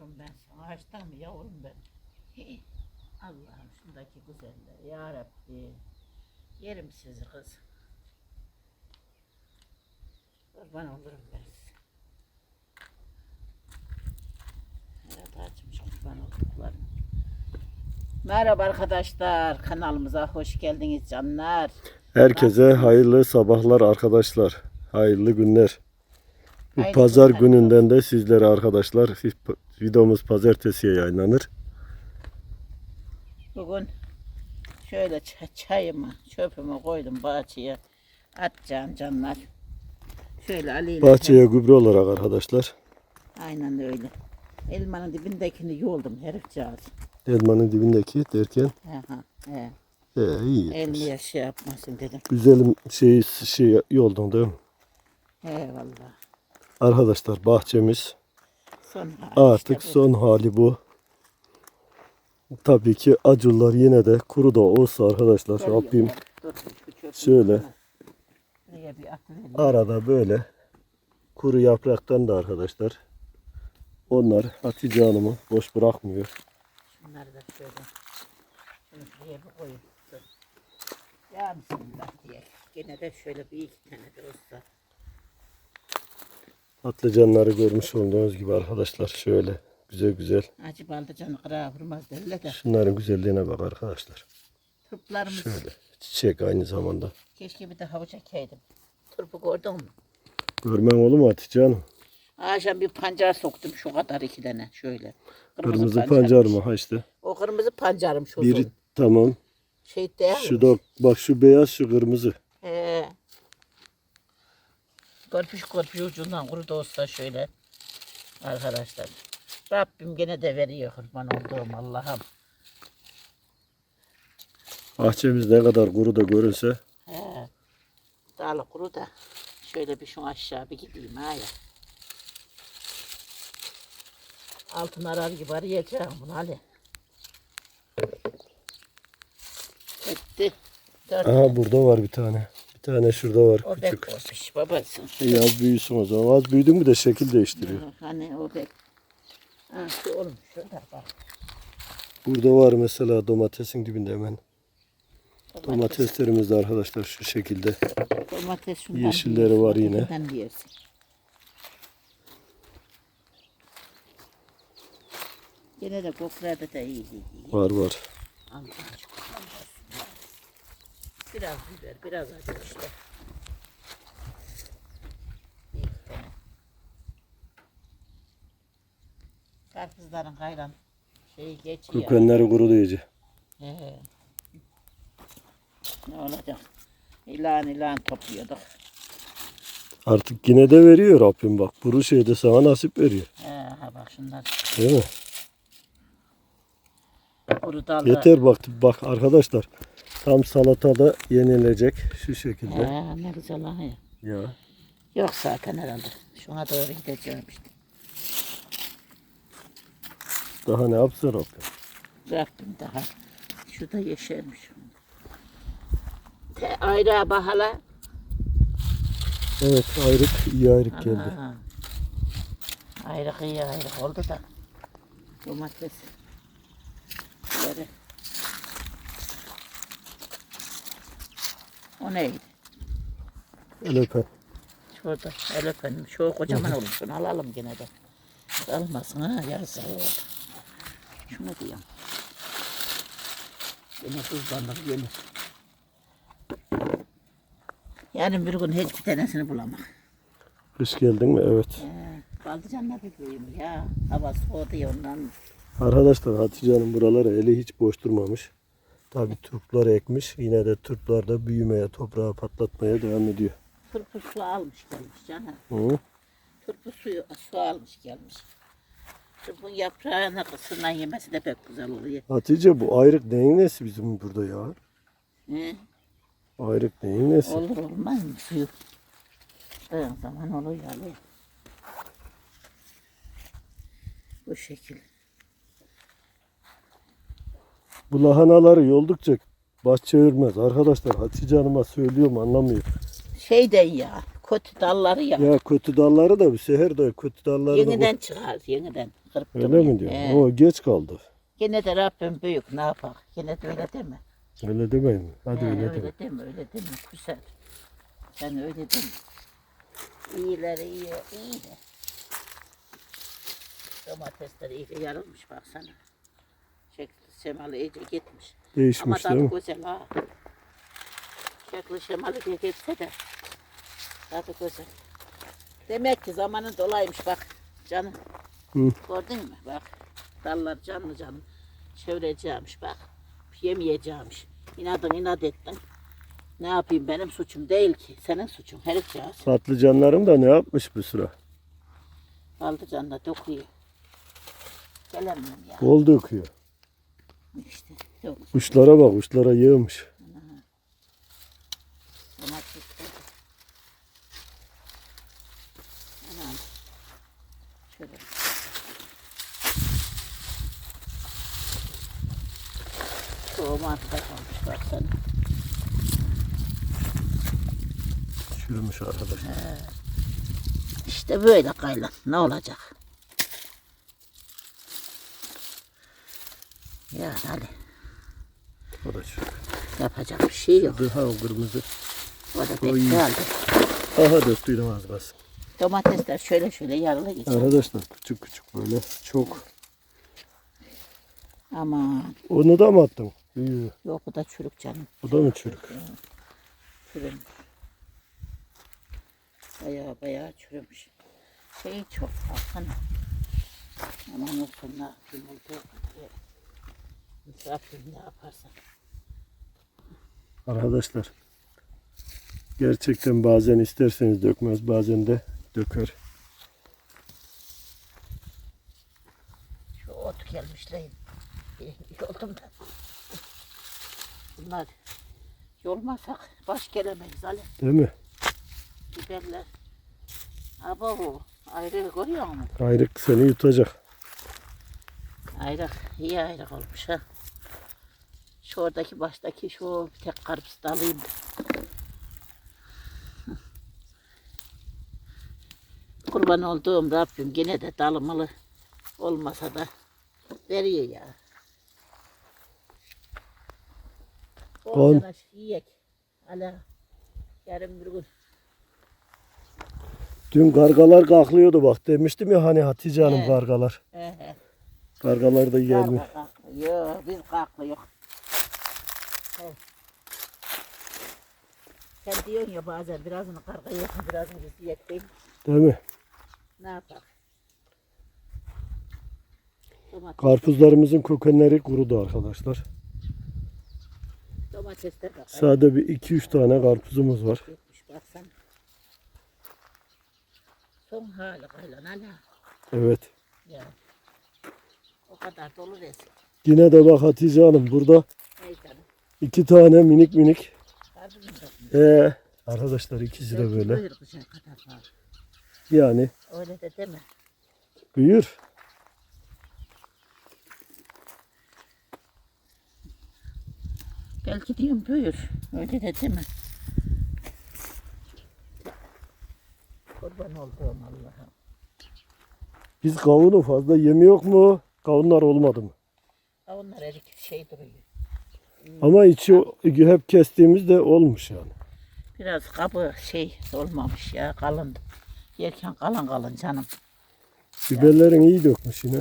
ben sana. Ağaçtan mı yavrum ben? Hey, Allah'ım şundaki güzeller. Ya Rabbi. Yerim sizi kız. Kurban olurum ben size. Evet açmış kurban olduklarım. Merhaba arkadaşlar. Kanalımıza hoş geldiniz canlar. Herkese hayırlı sabahlar arkadaşlar. Hayırlı günler. Bu Hayırlı pazar günler. gününden de sizlere arkadaşlar videomuz pazartesiye yayınlanır. Bugün şöyle çayımı, çöpümü koydum bahçeye. Atacağım canlar. Şöyle Ali ile Bahçeye gübre olarak arkadaşlar. Aynen öyle. Elmanın dibindekini yoldum herifcağız. Elmanın dibindeki derken He ha he. he, iyi. Elmiye şey yapmasın dedim. Güzelim şey, şey yoldun değil mi? He valla. Arkadaşlar bahçemiz Son hali artık işte son hali bu. Tabii ki acılar yine de kuru da olsa arkadaşlar Geliyor. Rabbim şöyle. arada böyle kuru yapraktan da arkadaşlar onlar Hatice Hanım'ı boş bırakmıyor. Şunları da şöyle. Şuraya bir. Dur. Ya bismillah diye. Gene de şöyle bir iki tane de olsa. Patlıcanları görmüş olduğunuz gibi arkadaşlar şöyle güzel güzel. Acı baldıcanı kırağa vurmaz derler de. Şunların güzelliğine bak arkadaşlar. Turplarımız Şöyle çiçek aynı zamanda. keşke bir de havuç ekeydim. Turpu gördün mü? Görmen olur mu Hatice Hanım? Akşam bir pancar soktum şu kadar iki tane şöyle. Kırmızı pancar mı? Ha işte. O kırmızı pancarım şu Biri uzun. tamam. Şey değil Şu da bak şu beyaz şu kırmızı. Korpiş korpiş ucundan kuru da olsa şöyle. Arkadaşlar. Rabbim gene de veriyor kurban olduğum Allah'ım. Bahçemiz ne kadar kuru da görünse He. Dağlı kuru da. Şöyle bir şu aşağı bir gideyim ha ya. Altın arar gibi arayacağım bunu Ali. Etti. Dört. Aha burada var bir tane. Tane şurada var O küçük. korpiş babası. İyi az büyüsün o zaman. Az büyüdün mü de şekil değiştiriyor. Hani o bek. Ha şu oğlum şurada bak. Burada var mesela domatesin dibinde hemen. Domateslerimiz de arkadaşlar şu şekilde. Domates şundan Yeşilleri bir var yine. Yine de koklarda da iyi iyi. Var var. Şükür. Biraz biber, biraz acı işte. Bir iki tane. Karpuzların kayran şeyi geçiyor. Kökenleri kuru iyice. He. Ne olacak? İlan ilan topluyorduk. Artık yine de veriyor Rabbim bak. Kuru şey de sana nasip veriyor. He, ha bak şunlar Değil mi? kuru dalda. Yeter bak bak arkadaşlar. Tam salatada yenilecek şu şekilde. He, ne güzel ha ya. Ya. Yok zaten herhalde. Şuna doğru gideceğim işte. Daha ne yapsa Rabbim. Rabbim daha. Şu da yeşermiş. Te ayrı bahala. Evet ayrık iyi ayrık geldi. Ayrık iyi ayrık oldu da. Domates. Böyle. O neydi? El öpen. Şurada el öpenim. Şu kocaman olmuşsun. Alalım gene de. Almasın ha yarısı oldu. Şunu diyeyim. Yine tuzlanır gelir. Yarın bir gün hiçbir tanesini bulamam. Kış geldin mi? Evet. Ee, Baldıcanla bebeğim ya. Hava soğudu ya ondan. Arkadaşlar Hatice Hanım buraları eli hiç boş durmamış. Tabi turplar ekmiş. Yine de turplar da büyümeye, toprağı patlatmaya devam ediyor. Turpu su almış gelmiş canım. Hı? Turpu suyu su almış gelmiş. Turpun yaprağına kısından yemesi de pek güzel oluyor. Hatice bu ayrık neyin nesi bizim burada ya? He? Ayrık neyin nesi? Olur olmaz mı suyu? Dayan zaman oluyor Ali. Bu şekil. Bu lahanaları yoldukça bahçe örmez. Arkadaşlar Hatice Hanım'a söylüyorum anlamıyor. Şeyden ya. kötü dalları ya. Ya kötü dalları da bir seher de kötü dalları da Yeniden çıkar, yeniden. Öyle mi diyor? He. O geç kaldı. Gene de Rabbim büyük ne yapar? Gene de öyle deme. Öyle demeyin mi? Hadi He, öyle öyle deme. deme, öyle deme. Güzel. Sen öyle deme. İyileri iyi, iyi de. Domatesler iyice yarılmış baksana. Şemalı iyice gitmiş. Ama Değişmiş değil tadı mi? güzel ha. Şekli şemalı diye gitse de tadı güzel. Demek ki zamanın dolaymış bak canım. Hı. Gördün mü bak. Dallar canlı canlı. Çevireceğimiş bak. Yemeyeceğimiş. İnadın inat ettin. Ne yapayım benim suçum değil ki. Senin suçun herifcağız. Patlıcanlarım da ne yapmış bu sıra? Aldı canına dokuyor. Gelemem ya. Bol döküyor. İşte yok. Kuşlara bak kuşlara yığmış. Domates de. Anam. Şöyle. Domates da kalmış baksana. Çürümüş arkadaşlar. İşte böyle kaylan. Ne olacak? Ya hadi. O da çürük. Yapacak bir şey yok. Daha o kırmızı. O da pek geldi. Aha döktüydüm az kalsın. Domatesler şöyle şöyle yarılı geçer. Arkadaşlar küçük küçük böyle çok. Aman Onu da mı attın? Büyüğü. yok bu da çürük canım. O da mı çürük? Çürümüş. Bayağı bayağı çürümüş. Şey çok baksana. Aman olsun yapayım oldu. Misafir ne yaparsan. Arkadaşlar. Gerçekten bazen isterseniz dökmez bazen de döker. Şu ot gelmişleyin. Yoldum da. Bunlar yolmasak baş gelemeyiz Ali. Değil mi? Biberler. Aba bu. Ayrı görüyor musun? Ayrık seni yutacak. Ayrık. iyi ayrık olmuş ha. Şu oradaki baştaki şu tek karpuz da alayım. Kurban olduğum Rabbim gene de dalmalı olmasa da veriyor ya. On. Oğlana yiyek. Ala. Yarın bir gün. Dün kargalar kalkıyordu bak demiştim ya hani Hatice Hanım He. kargalar. He he. Kargalar da kalkma. Yok biz kalkmıyor. Sen diyorsun ya bazen birazını karga yesin birazını biz yiyek değil. mi? Ne yapalım? Domates, Karpuzlarımızın kökenleri kurudu arkadaşlar. domatesler de Sade bir 2-3 tane karpuzumuz var. kaybetmiş baksana. Son hali kaylan hala. Evet. Ya. O kadar dolu resim. Yine de bak Hatice Hanım burada. İki tane minik minik. Ee, arkadaşlar ikisi de böyle. Yani Öyle de deme. büyür. Belki diyorum buyur. Öyle de deme. Kurban olduğum Allah'ım. Biz kavunu fazla yemiyor mu? Kavunlar olmadı mı? Ha onlar erik şey duruyor. Ama içi hep kestiğimizde olmuş yani. Biraz kabı şey olmamış ya kalın. Yerken kalın kalın canım. Biberlerin iyi dökmüş yine.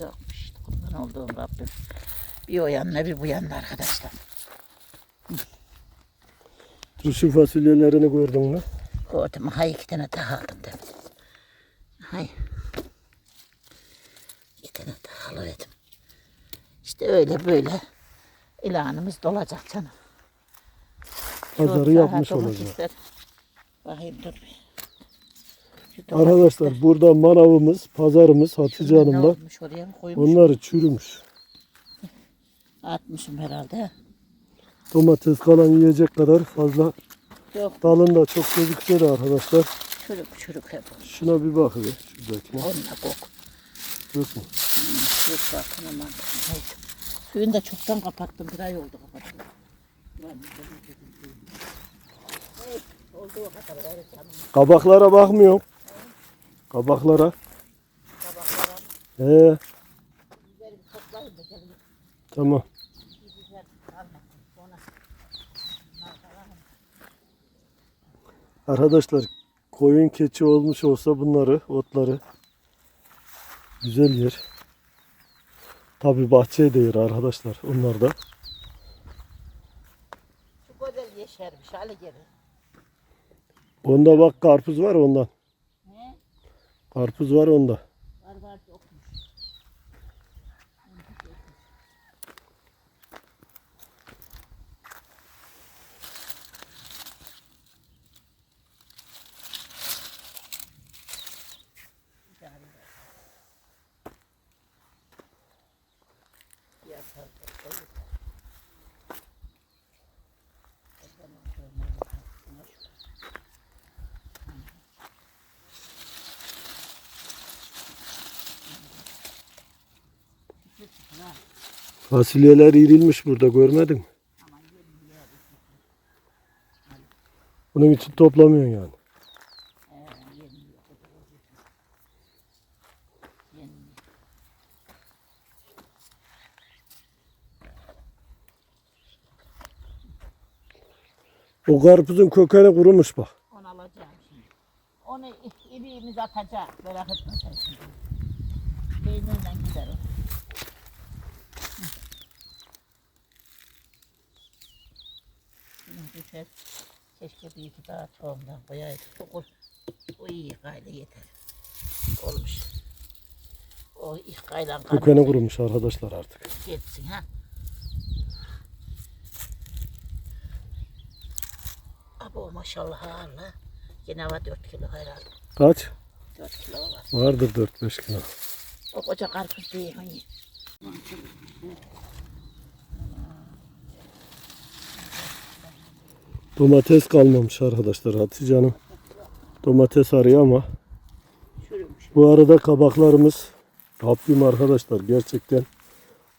Dökmüş kurban olduğum Rabbim. Bir o yanına bir bu yanına arkadaşlar. Turşu fasulyelerini gördün mü? Gördüm. Hay iki tane daha aldım dedim. Hay. İki tane daha alıverdim. İşte öyle böyle ilanımız dolacak canım. Pazarı yapmış olacak. Bakayım dur bir. Arkadaşlar burada manavımız, pazarımız Hatice Hanım'la. Onları çürümüş. Atmışım herhalde. Domates kalan yiyecek kadar fazla. Yok Dalında çok gözükse de arkadaşlar. çürük çürük hep. Şuna bir bakın şuradakine. Onunla kok. Yok mu? Yok bakın aman. Suyunu da çoktan kapattım. Bir ay oldu kapattım. Kabaklara bakmıyorum. Kabaklara. Tabaklara He, tamam. Arkadaşlar koyun keçi olmuş olsa bunları, otları güzel yer. Tabi bahçeye değir arkadaşlar onlar da. Şu güzel yeşermiş. Hadi gelin. Onda bak karpuz var ondan. Ne? Karpuz var onda. Var var Fasulyeler irilmiş burada görmedin mi? Bunun için toplamıyorsun yani. O karpuzun kökeni kurumuş bak. Onu alacağım şimdi. Onu iliğimiz atacak. Merak etme sen şimdi. Peynirle gider o. Hı. Şimdi düşer. Keşke bir iki daha tohumdan koyaydık. Kul- bu iyi gayle yeter. Olmuş. O ilk gaylan Kökeni kurumuş arkadaşlar artık. Geçsin ha. Abo maşallah Allah. Yine var 4 kilo herhalde. Kaç? 4 kilo var. Vardır 4-5 kilo. O koca karpuz değil hani. Domates kalmamış arkadaşlar Hatice Hanım. Domates arıyor ama bu arada kabaklarımız Rabbim arkadaşlar gerçekten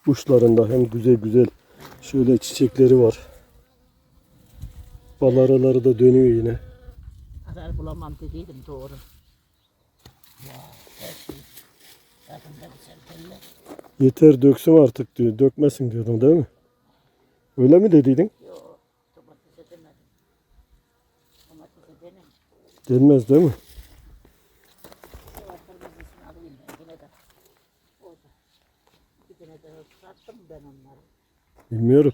uçlarında hem güzel güzel şöyle çiçekleri var. Bal araları da dönüyor yine. Arar bulamam dediydim doğru. Ya her şey. Tadında güzel belli. Yeter döksün artık diyor. Dökmesin diyordun değil mi? Öyle mi dediydin? Demedim. Denmez değil mi? Şu var kırmızısını alayım ben yine de. Orada. Bir tane de sattım ben onları. Bilmiyorum.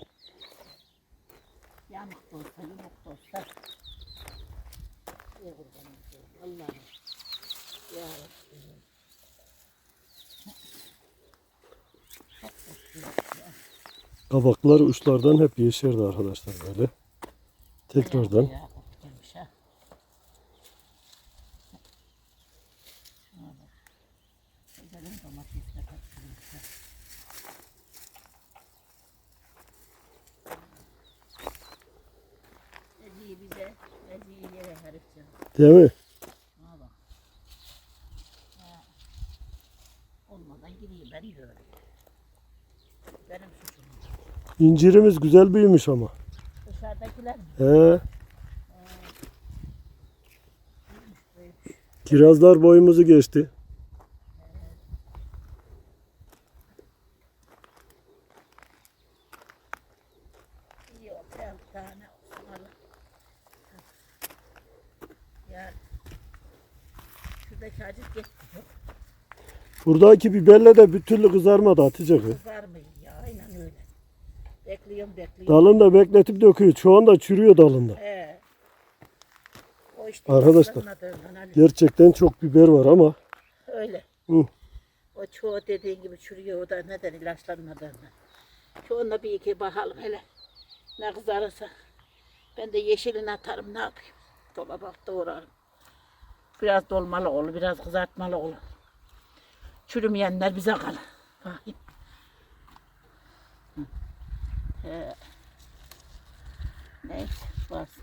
Yanık da olsa, yumuk da olsa. Ey kurbanım senin, Allah'ım. Ya Rabbi. Çok mutluyum ya. Kabaklar uçlardan hep yeşerdi arkadaşlar böyle. Tekrardan. Herifçe. Değil mi? Olmadan gireyim ben de öyle. Benim suçum. İncirimiz güzel büyümüş ama. Mi? He. Kirazlar boyumuzu geçti. Buradaki biberle de bir türlü kızarmadı Hatice kız. Kızar mı ya? Aynen öyle. Bekliyorum bekliyorum. Dalında bekletip döküyor. Şu anda çürüyor dalında. He. O işte Arkadaşlar. hani Gerçekten çok biber var ama öyle. Hı. O çoğu dediğin gibi çürüyor. O da neden ilaçlanmadığından. Çoğuna bir iki bakalım hele. Ne kızarırsa. Ben de yeşilini atarım ne yapayım. Dolaba doğrarım. Biraz dolmalı olur, biraz kızartmalı olur. Çürümeyenler bize kalır. Bakayım. Hı. Ee, neyse,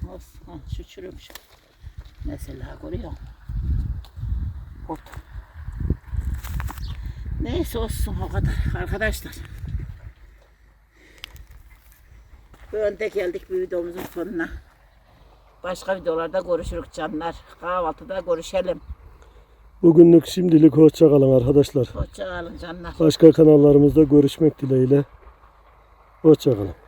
olsun. Ha, şu çürümüş. Mesela görüyor musun? Ot. Neyse olsun o kadar arkadaşlar. Böyle geldik bir videomuzun sonuna. Başka videolarda görüşürük canlar. Kahvaltıda görüşelim. Bugünlük şimdilik hoşça kalın arkadaşlar. Hoşça kalın canlar. Başka kanallarımızda görüşmek dileğiyle. Hoşça kalın.